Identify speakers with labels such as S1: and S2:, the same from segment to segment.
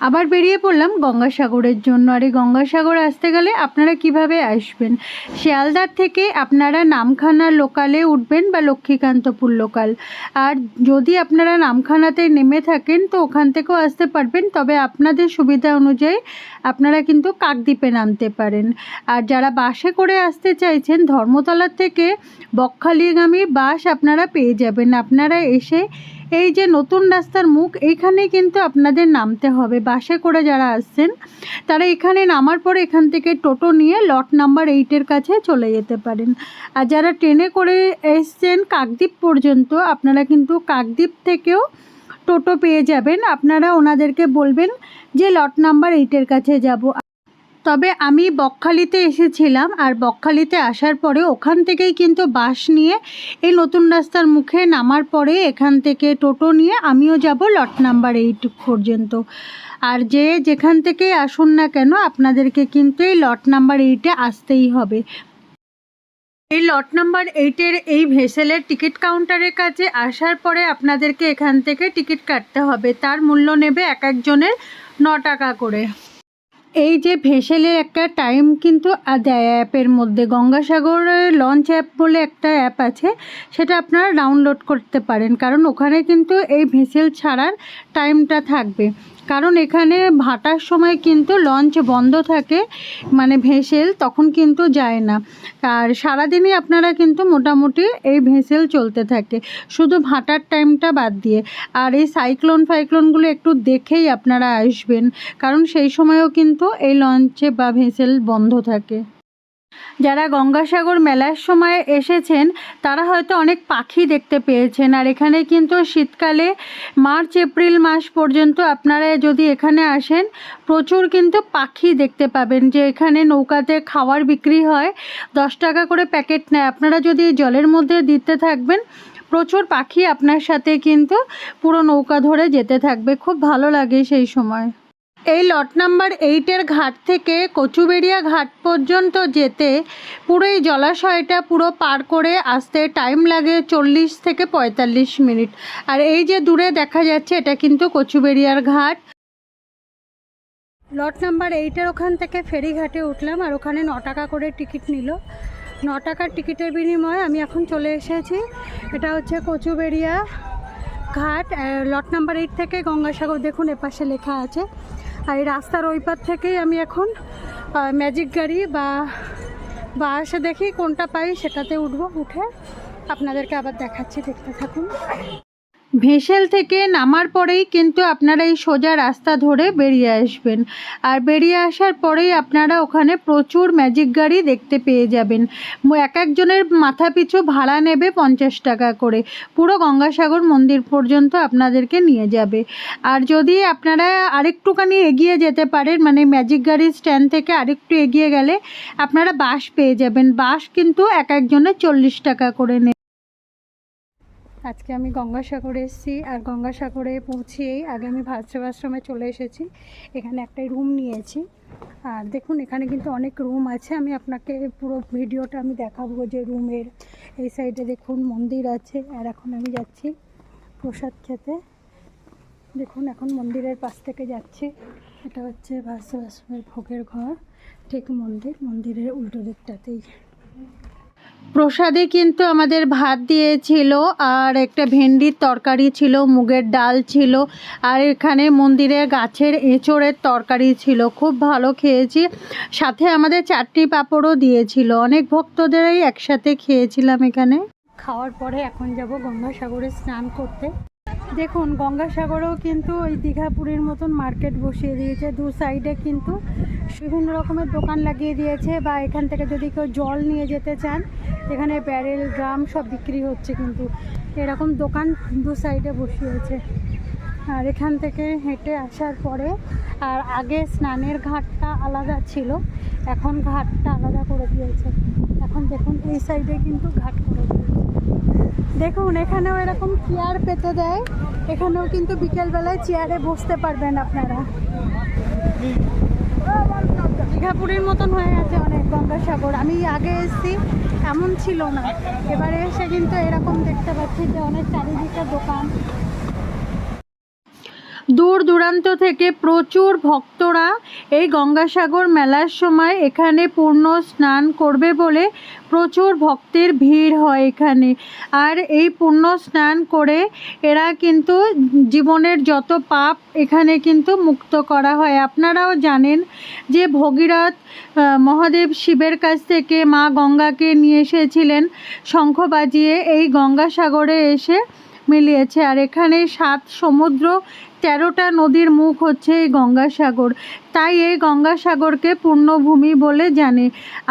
S1: আবার বেরিয়ে পড়লাম গঙ্গাসাগরের জন্য। আর এই গঙ্গাসাগর আসতে গেলে আপনারা কীভাবে আসবেন? শিয়ালদার থেকে আপনারা নামখানা লোকালে উঠবেন বা লক্ষ্মীকান্তপুর লোকাল। আর যদি আপনারা নামখানাতে নেমে থাকেন, তো ওখান থেকেও আসতে পারবেন। তবে আপনাদের সুবিধা অনুযায়ী আপনারা কিন্তু কাকদ্বীপে নামতে পারেন। আর যারা বাসে করে আসতে চাইছেন, ধর্মতলার থেকে বকখালিগামী বাস আপনারা পেয়ে যাবেন। আপনারা এসে এই যে নতুন রাস্তার মুখ এইখানে কিন্তু আপনাদের নামতে হবে। বাসে করে যারা আসছেন, তারা এখানে নামার পরে এখান থেকে টোটো নিয়ে লট নাম্বার এইটের কাছে চলে যেতে পারেন। আর যারা ট্রেনে করে এসছেন, কাকদ্বীপ পর্যন্ত, আপনারা কিন্তু কাকদ্বীপ থেকেও টোটো পেয়ে যাবেন। আপনারা ওনাদেরকে বলবেন যে, লট নাম্বার এইটের কাছে যাব। তবে আমি বকখালিতে এসেছিলাম আর বকখালিতে আসার পরে ওখান থেকেই কিন্তু বাস নিয়ে এই নতুন রাস্তার মুখে নামার পরে এখান থেকে টোটো নিয়ে আমিও যাব লট নাম্বার এইট পর্যন্ত। আর যে যেখান থেকেই আসুন না কেন, আপনাদেরকে কিন্তু এই লট নাম্বার এইটে আসতেই হবে। এই লট নাম্বার এইটের এই ভেসেলের টিকিট কাউন্টারের কাছে আসার পরে আপনাদেরকে এখান থেকে টিকিট কাটতে হবে। তার মূল্য নেবে এক একজনের ন টাকা করে। এই যে ভেসেলের একটা টাইম কিন্তু দেয় অ্যাপের মধ্যে, গঙ্গাসাগরের লঞ্চ অ্যাপ বলে একটা অ্যাপ আছে, সেটা আপনারা ডাউনলোড করতে পারেন। কারণ ওখানে কিন্তু এই ভেসেল ছাড়ার টাইমটা থাকবে। কারণ এখানে ভাটার সময় কিন্তু লঞ্চ বন্ধ থাকে মানে ভেসেল তখন কিন্তু যায় না। আর সারাদিনই আপনারা কিন্তু মোটামুটি এই ভেসেল চলতে থাকে, শুধু ভাটার টাইমটা বাদ দিয়ে। আর এই সাইক্লোন ফাইক্লোনগুলো একটু দেখেই আপনারা আসবেন, কারণ সেই সময়ও কিন্তু এই লঞ্চে বা ভেসেল বন্ধ থাকে। যারা গঙ্গাসাগর মেলার সময় এসেছেন, তারা হয়তো অনেক পাখি দেখতে পেয়েছেন। আর এখানে কিন্তু শীতকালে মার্চ, এপ্রিল মাস পর্যন্ত আপনারা যদি এখানে আসেন, প্রচুর কিন্তু পাখি দেখতে পাবেন। যে এখানে নৌকাতে খাওয়ার বিক্রি হয়, দশ টাকা করে প্যাকেট নেয়। আপনারা যদি জলের মধ্যে দিতে থাকবেন, প্রচুর পাখি আপনার সাথে কিন্তু পুরো নৌকা ধরে যেতে থাকবে। খুব ভালো লাগে সেই সময়। এই লট নাম্বার এইটের ঘাট থেকে কচুবেড়িয়া ঘাট পর্যন্ত যেতে পুরো এই জলাশয়টা পুরো পার করে আসতে টাইম লাগে চল্লিশ থেকে পঁয়তাল্লিশ মিনিট। আর এই যে দূরে দেখা যাচ্ছে, এটা কিন্তু কচুবেড়িয়ার ঘাট। লট নাম্বার এইটের ওখান থেকে ফেরিঘাটে উঠলাম আর ওখানে ন টাকা করে টিকিট নিল। ন টাকার টিকিটের বিনিময়ে আমি এখন চলে এসেছি। এটা হচ্ছে কচুবেড়িয়া ঘাট। লট নাম্বার এইট থেকে গঙ্গাসাগর, দেখুন এপাশে লেখা আছে। আর এই রাস্তার ওই পার থেকেই আমি এখন ম্যাজিক গাড়ি বা বাসে দেখি কোনটা পাই, সেটাতে উঠবো, উঠে আপনাদেরকে আবার দেখাচ্ছি, দেখতে থাকুন। ভেসেল থেকে নামার পরেই কিন্তু আপনারা এই সোজা রাস্তা ধরে বেরিয়ে আসবেন। আর বেরিয়ে আসার পরেই আপনারা ওখানে প্রচুর ম্যাজিক গাড়ি দেখতে পেয়ে যাবেন। এক একজনের মাথা পিছু ভাড়া নেবে পঞ্চাশ টাকা করে। পুরো গঙ্গাসাগর মন্দির পর্যন্ত আপনাদেরকে নিয়ে যাবে। আর যদি আপনারা আরেকটুখানি এগিয়ে যেতে পারেন মানে ম্যাজিক গাড়ির স্ট্যান্ড থেকে আরেকটু এগিয়ে গেলে আপনারা বাস পেয়ে যাবেন। বাস কিন্তু এক একজনের চল্লিশ টাকা করে নেবে। আজকে আমি গঙ্গাসাগরে এসেছি আর গঙ্গাসাগরে পৌঁছেই আগে আমি ভাস্রাশ্রমে চলে এসেছি। এখানে একটা রুম নিয়েছি। আর দেখুন, এখানে কিন্তু অনেক রুম আছে। আমি আপনাকে পুরো ভিডিওটা আমি দেখাবো যে রুমের এই সাইডে দেখুন, মন্দির আছে। আর এখন আমি যাচ্ছি প্রসাদ খেতে। দেখুন, এখন মন্দিরের পাশ থেকে যাচ্ছি। এটা হচ্ছে ভাস্রাশ্রমের ভোগের ঘর। ঠিক মন্দির, মন্দিরের উল্টো দিকটাতেই। প্রসাদে কিন্তু আমাদের ভাত দিয়েছিল, আর একটা ভেন্ডির তরকারি ছিল, মুগের ডাল ছিল, আর এখানে মন্দিরে গাছের এঁচড়ের তরকারি ছিল। খুব ভালো খেয়েছি। সাথে আমাদের চারটি পাঁপড়ও দিয়েছিল। অনেক ভক্তদেরই একসাথে খেয়েছিলাম এখানে। খাওয়ার পরে এখন যাব গঙ্গাসাগরে স্নান করতে। দেখুন, গঙ্গাসাগরেও কিন্তু ওই দীঘাপুরীর মতন মার্কেট বসিয়ে দিয়েছে। দু সাইডে কিন্তু বিভিন্ন রকমের দোকান লাগিয়ে দিয়েছে বা এখান থেকে যদি কেউ জল নিয়ে যেতে চান, এখানে ব্যারেল, ড্রাম সব বিক্রি হচ্ছে কিন্তু। এরকম দোকান দু সাইডে বসিয়েছে। আর এখান থেকে হেঁটে আসার পরে, আর আগে স্নানের ঘাটটা আলাদা ছিল, এখন ঘাটটা আলাদা করে দিয়েছে। এখন দেখুন, এই সাইডে কিন্তু ঘাট করে দেখুন, এখানেও এরকম চেয়ার পেতে দেয়। এখানেও কিন্তু বিকেলবেলায় চেয়ারে বসতে পারবেন আপনারা। দীঘাপুরীর মতন হয়ে গেছে অনেক গঙ্গাসাগর। আমি আগে এসেছি, এমন ছিল না। এবারে এসে কিন্তু এরকম দেখতে পাচ্ছি যে অনেক চারিদিকে দোকান। দূর দূরান্ত থেকে প্রচুর ভক্তরা এই গঙ্গাসাগর মেলার সময় এখানে পূর্ণ স্নান করবে বলে প্রচুর ভক্তের ভিড় হয় এখানে। আর এই পূর্ণ স্নান করে এরা কিন্তু জীবনের যত পাপ এখানে কিন্তু মুক্ত করা হয়। আপনারাও জানেন যে ভগীরথ মহাদেব শিবের কাছ থেকে মা গঙ্গাকে নিয়ে এসেছিলেন শঙ্খ বাজিয়ে এই গঙ্গাসাগরে এসে মিলিয়েছে। আর এখানে সাত সমুদ্র, তেরোটা নদীর মুখ হচ্ছে এই গঙ্গাসাগর। তাই এই গঙ্গাসাগরকে পূর্ণভূমি বলে জানে।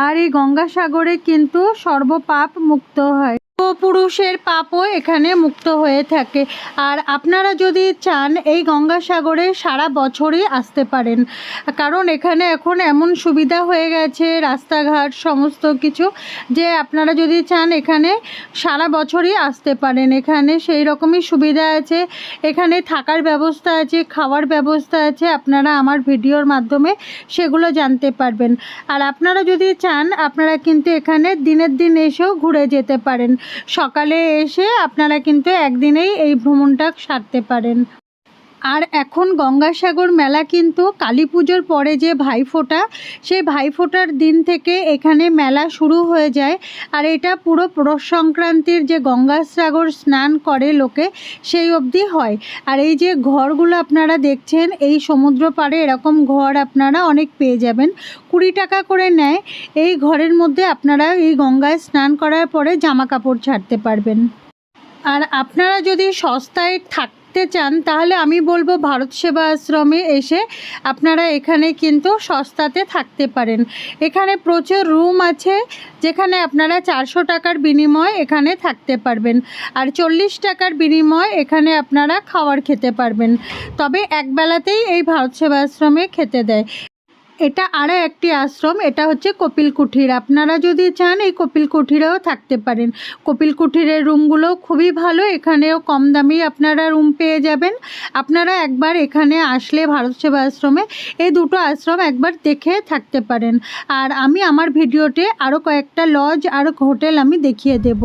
S1: আর এই গঙ্গাসাগরে কিন্তু সর্বপাপ মুক্ত হয়। পুরুষের পাপও এখানে মুক্ত হয়ে থাকে। আর আপনারা যদি চান, এই গঙ্গাসাগরে সারা বছরই আসতে পারেন। কারণ এখানে এখন এমন সুবিধা হয়ে গেছে, রাস্তাঘাট, সমস্ত কিছু, যে আপনারা যদি চান, এখানে সারা বছরই আসতে পারেন। এখানে সেই রকমই সুবিধা আছে। এখানে থাকার ব্যবস্থা আছে, খাওয়ার ব্যবস্থা আছে। আপনারা আমার ভিডিওর মাধ্যমে সেগুলো জানতে পারবেন। আর আপনারা যদি চান, আপনারা কিন্তু এখানে দিনের দিন এসেও ঘুরে যেতে পারেন। সকালে এসে আপনারা কিন্তু একদিনেই এই ভ্রমণটা সারতে পারেন। আর এখন গঙ্গাসাগর মেলা কিন্তু কালী পুজোর পরে যে ভাইফোঁটা, সেই ভাইফোঁটার দিন থেকে এখানে মেলা শুরু হয়ে যায়। আর এটা পুরো পৌষ সংক্রান্তির যে গঙ্গাসাগর স্নান করে লোকে, সেই অবধি হয়। আর এই যে ঘরগুলো আপনারা দেখছেন, এই সমুদ্র পাড়ে এরকম ঘর আপনারা অনেক পেয়ে যাবেন। কুড়ি টাকা করে নেয়। এই ঘরের মধ্যে আপনারা এই গঙ্গায় স্নান করার পরে জামা কাপড় ছাড়তে পারবেন। আর আপনারা যদি সস্তায় থাকতে চান, তাহলে আমি বলব ভারত সেবা আশ্রমে এসে আপনারা এখানে কিন্তু সস্তাতে থাকতে পারেন। এখানে প্রচুর রুম আছে, যেখানে আপনারা চারশো টাকার বিনিময় এখানে থাকতে পারবেন। আর চল্লিশ টাকার বিনিময় এখানে আপনারা খাওয়ার খেতে পারবেন। তবে একবেলাতেই এই ভারত সেবা আশ্রমে খেতে দেয়। এটা আরও একটি আশ্রম, এটা হচ্ছে কপিল কুঠির আপনারা যদি চান এই কপিল কুঠিরেও থাকতে পারেন। কপিল কুঠিরের রুমগুলো খুবই ভালো, এখানেও কম দামেই আপনারা রুম পেয়ে যাবেন। আপনারা একবার এখানে আসলে ভারত সেবা আশ্রমে এই দুটো আশ্রম একবার দেখে থাকতে পারেন। আর আমি আমার ভিডিওতে আরও কয়েকটা লজ আর হোটেল আমি দেখিয়ে দেব।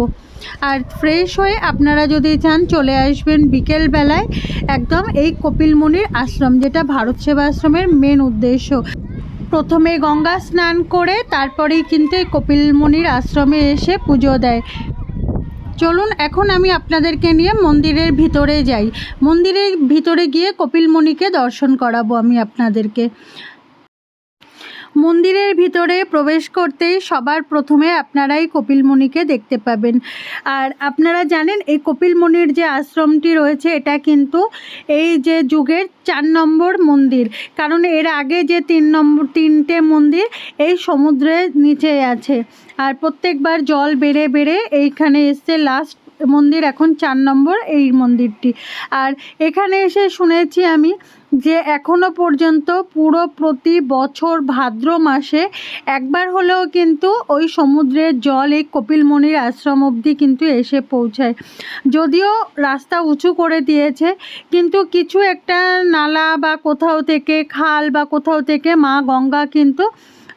S1: আর ফ্রেশ হয়ে আপনারা যদি চান চলে আসবেন বিকেল বেলায় একদম এই কপিলমুনির আশ্রম, যেটা ভারত সেবা আশ্রমের মেন উদ্দেশ্য। প্রথমে গঙ্গা স্নান করে তারপরেই কিন্তু এই কপিলমুনির আশ্রমে এসে পুজো দেয়। চলুন, এখন আমি আপনাদেরকে নিয়ে মন্দিরের ভিতরে যাই। মন্দিরের ভিতরে গিয়ে কপিলমুনিকে দর্শন করাবো আমি আপনাদেরকে। মন্দিরের ভিতরে প্রবেশ করতেই সবার প্রথমে আপনারা এই কপিলমুনিকে দেখতে পাবেন। আর আপনারা জানেন, এই কপিলমুনির যে আশ্রমটি রয়েছে, এটা কিন্তু এই যে যুগের চার নম্বর মন্দির। কারণ এর আগে যে তিন নম্বর, তিনটে মন্দির এই সমুদ্রের নিচে আছে। আর প্রত্যেকবার জল বেড়ে বেড়ে এইখানে এসছে লাস্ট মন্দির এখন চার নম্বর এই মন্দিরটি। আর এখানে এসে শুনেছি আমি যে এখনও পর্যন্ত পুরো প্রতি বছর ভাদ্র মাসে একবার হলেও কিন্তু ওই সমুদ্রের জল এই কপিলমণির আশ্রম অবধি কিন্তু এসে পৌঁছায়। যদিও রাস্তা উঁচু করে দিয়েছে, কিন্তু কিছু একটা নালা বা কোথাও থেকে খাল বা কোথাও থেকে মা গঙ্গা কিন্তু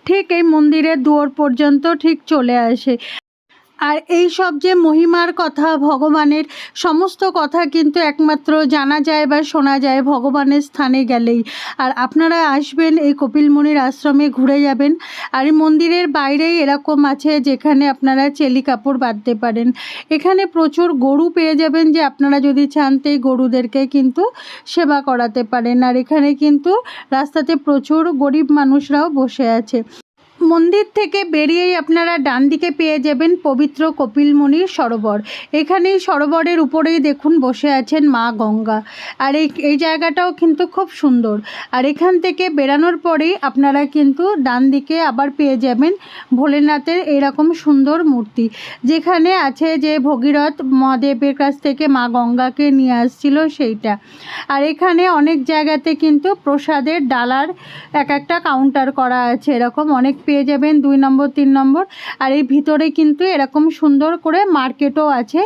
S1: ঠিক এই মন্দিরের দুয়ার পর্যন্ত ঠিক চলে আসে। আর এই সব যে মহিমার কথা, ভগবানের সমস্ত কথা কিন্তু একমাত্র জানা যায় বা শোনা যায় ভগবানের স্থানে গেলেই। আর আপনারা আসবেন এই কপিলমুনির আশ্রমে ঘুরে যাবেন। আর এই মন্দিরের বাইরেই এরকম আছে যেখানে আপনারা চেলি কাপড় বাঁধতে পারেন। এখানে প্রচুর গরু পেয়ে যাবেন যে আপনারা যদি চান তো এই গরুদেরকে কিন্তু সেবা করাতে পারেন। আর এখানে কিন্তু রাস্তাতে প্রচুর গরিব মানুষরাও বসে আছে। মন্দির থেকে বেরিয়েই আপনারা ডান দিকে পেয়ে যাবেন পবিত্র কপিলমুনির সরোবর। এখানেই সরোবরের উপরেই দেখুন বসে আছেন মা গঙ্গা। আর এই এই জায়গাটাও কিন্তু খুব সুন্দর। আর এখান থেকে বেরানোর পরেই আপনারা কিন্তু ডান দিকে আবার পেয়ে যাবেন ভোলেনাথের এরকম সুন্দর মূর্তি। যেখানে আছে যে ভগীরথ মহাদেবের কাছ থেকে মা গঙ্গাকে নিয়ে আসছিল সেইটা। আর এখানে অনেক জায়গাতে কিন্তু প্রসাদের ডালার এক একটা কাউন্টার করা আছে এরকম অনেক পেয়ে যাবেন দুই নম্বর, তিন নম্বর। আর এই ভিতরে কিন্তু এরকম সুন্দর করে মার্কেটও আছে,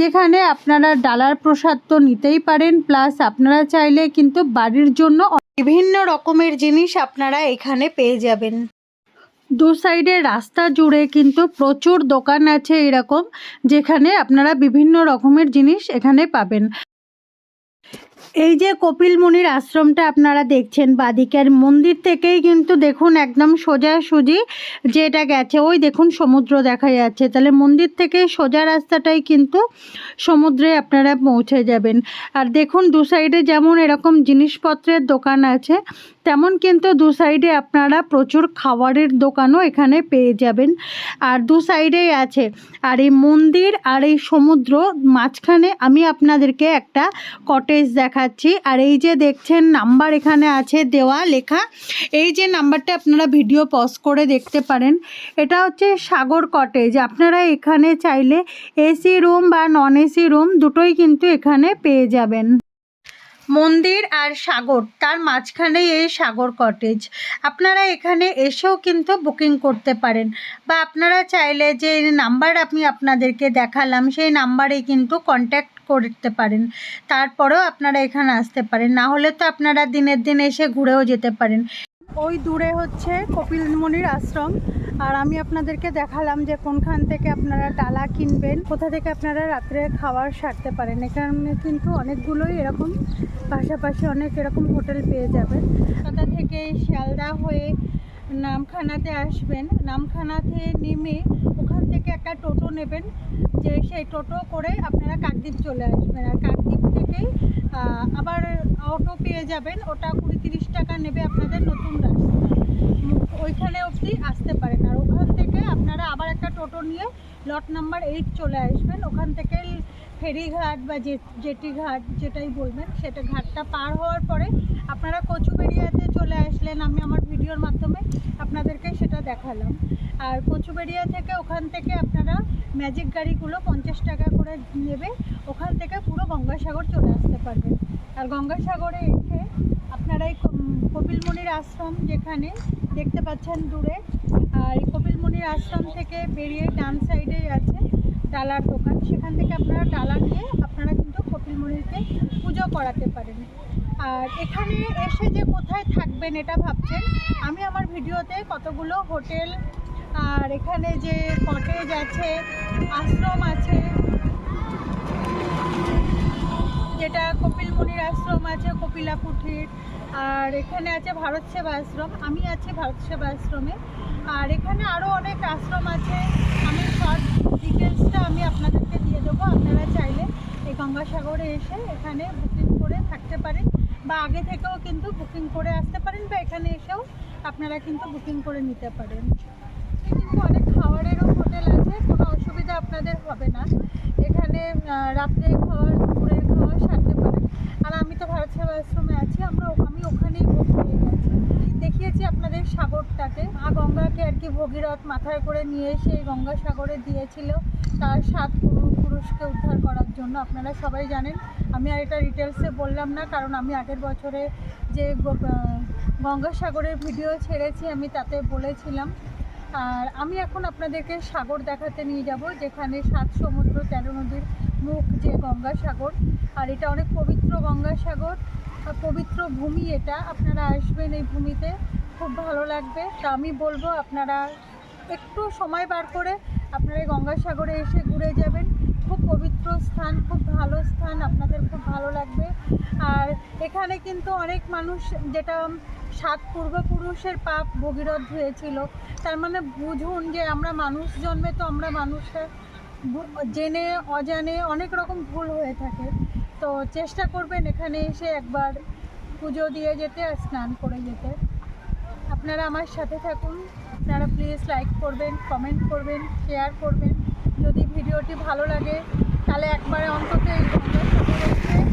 S1: যেখানে আপনারা ডালার প্রসাদ তো নিতেই পারেন, প্লাস আপনারা চাইলে কিন্তু বাড়ির জন্য বিভিন্ন রকমের জিনিস আপনারা এখানে পেয়ে যাবেন। দু সাইডে রাস্তা জুড়ে কিন্তু প্রচুর দোকান আছে এরকম, যেখানে আপনারা বিভিন্ন রকমের জিনিস এখানে পাবেন। এই যে কপিল মুনির আশ্রমটা আপনারা দেখছেন, বাদিকের মন্দির থেকেই কিন্তু দেখুন একদম সোজা সুজি যেটা গেছে। ওই দেখুন সমুদ্র দেখা যাচ্ছে। তাহলে মন্দির থেকে সোজা রাস্তাটাই কিন্তু সমুদ্রে আপনারা পৌঁছে যাবেন। আর দেখুন দু সাইডে যেমন এরকম জিনিসপত্রের দোকান আছে, তেমন কিন্তু দু সাইডে আপনারা প্রচুর খাবারের দোকানও এখানে পেয়ে যাবেন। আর দু সাইডেই আছে, আর এই মন্দির আর এই সমুদ্র মাঝখানে আমি আপনাদেরকে একটা কটেজ দেখাচ্ছি। আর এই যে দেখছেন, নাম্বার এখানে আছে দেওয়া লেখা। এই যে নাম্বারটা আপনারা ভিডিও পজ করে দেখতে পারেন। এটা হচ্ছে সাগর কটেজ। আপনারা এখানে চাইলে এসি রুম বা নন এসি রুম দুটোই কিন্তু এখানে পেয়ে যাবেন। মন্দির আর সাগর, তার মাঝখানে এই সাগর কটেজ। আপনারা এখানে এসেও কিন্তু বুকিং করতে পারেন। বা আপনারা চাইলে যে নাম্বার আমি আপনাদেরকে দেখালাম, সেই নাম্বারে কিন্তু কন্ট্যাক্ট করতে পারেন। তারপরেও আপনারা এখানে আসতে পারেন। না হলে তো আপনারা দিনের দিন এসে ঘুরেও যেতে পারেন। ওই দূরে হচ্ছে কপিল মুনির আশ্রম। আর আমি আপনাদেরকে দেখালাম যে কোনখান থেকে আপনারা ডালা কিনবেন, কোথা থেকে আপনারা রাত্রে খাবার সারতে পারেন। এখানে কিন্তু অনেকগুলোই এরকম, পাশাপাশি অনেক এরকম হোটেল পেয়ে যাবেন। কোথা থেকে শিয়ালদা হয়ে নামখানাতে আসবেন। নামখানাতে নেমে থেকে একটা টোটো নেবেন, যে সেই টোটো করে আপনারা কাকদ্বীপ চলে আসবেন। আর কাকদ্বীপ থেকেই আবার অটো পেয়ে যাবেন, ওটা কুড়ি তিরিশ টাকা নেবে আপনাদের নতুন রাস্তা। ওইখানে অবধি আসতে পারেন। আর ওখান থেকে আপনারা আবার একটা টোটো নিয়ে লট নাম্বার এইট চলে আসবেন। ওখান থেকে ফেরিঘাট বা জেটি ঘাট যেটাই বলবেন, সেটা ঘাটটা পার হওয়ার পরে আপনারা কচুবেড়িয়াতে চলে আসলেন। আমি আমার ভিডিওর মাধ্যমে আপনাদেরকে সেটা দেখালাম। আর কচুবেড়িয়া থেকে ওখান থেকে আপনারা ম্যাজিক গাড়িগুলো পঞ্চাশ টাকা করে নেবে। ওখান থেকে পুরো গঙ্গাসাগর চলে আসতে পারবেন। আর গঙ্গাসাগরে এসে আপনারা এই কপিলমুনির আশ্রম যেখানে দেখতে পাচ্ছেন দূরে, আর এই কপিলমুনির আশ্রম থেকে বেরিয়ে ডান সাইডে আছে ডালার দোকান। সেখান থেকে আপনারা ডালা নিয়ে আপনারা কিন্তু কপিলমুনিরকে পুজো করাতে পারেন। আর এখানে এসে যে কোথায় থাকবেন এটা ভাবছেন, আমি আমার ভিডিওতে কতগুলো হোটেল আর এখানে যে কটেজ আছে, আশ্রম আছে, যেটা কপিল মুনির আশ্রম আছে কপিলা কুঠির আর এখানে আছে ভারত সেবা আশ্রম, আমি আছি ভারত সেবা আশ্রমে। আর এখানে আরও অনেক আশ্রম আছে। আমি শর্ট ডিটেলসটা আমি আপনাদেরকে দিয়ে দেবো, আপনারা চাইলে এই গঙ্গাসাগরে এসে এখানে বুকিং করে থাকতে পারেন। বা আগে থেকেও কিন্তু বুকিং করে আসতে পারেন, বা এখানে এসেও আপনারা কিন্তু বুকিং করে নিতে পারেন। অনেক খাবারেরও হোটেল আছে, কোনো অসুবিধা আপনাদের হবে না। এখানে রাত্রে খাওয়ার দুপুরের খাওয়া সারতে পারেন আর আমি তো ভারত সেবা আশ্রমে আছি, আমরা আমি ওখানেই ভোগ পেয়ে গেছি। দেখিয়েছি আপনাদের সাগরটাকে। মা গঙ্গাকে আর কি ভগীরথ মাথায় করে নিয়ে এসে এই গঙ্গা সাগরে দিয়েছিল। তার সাত পুরু- পুরুষকে উদ্ধার করার জন্য, আপনারা সবাই জানেন। আমি আর এটা ডিটেলসে বললাম না, কারণ আমি আগের বছরে যে গঙ্গাসাগরের ভিডিও ছেড়েছি, আমি তাতে বলেছিলাম। আর আমি এখন আপনাদেরকে সাগর দেখাতে নিয়ে যাব, যেখানে সাত সমুদ্র, তেরো নদীর মুখ যে গঙ্গাসাগর আর এটা অনেক পবিত্র গঙ্গাসাগর পবিত্র ভূমি এটা। আপনারা আসবেন এই ভূমিতে, খুব ভালো লাগবে। তা আমি বলব আপনারা একটু সময় বার করে আপনারা গঙ্গাসাগরে এসে ঘুরে যাবেন। খুব পবিত্র স্থান, খুব ভালো স্থান, আপনাদের খুব ভালো লাগবে। আর এখানে কিন্তু অনেক মানুষ, যেটা সাত পূর্বপুরুষের পাপ ভগীরথ হয়েছিল। তার মানে বুঝুন যে আমরা মানুষ জন্মে তো আমরা মানুষের জেনে, অজানে অনেক রকম ভুল হয়ে থাকে। তো চেষ্টা করবেন এখানে এসে একবার পুজো দিয়ে যেতে আর স্নান করে যেতে। আপনারা আমার সাথে থাকুন। আপনারা প্লিজ লাইক করবেন কমেন্ট করবেন শেয়ার করবেন। ভিডিওটি ভালো লাগে তাহলে একবারে অন্তত এই গঙ্গা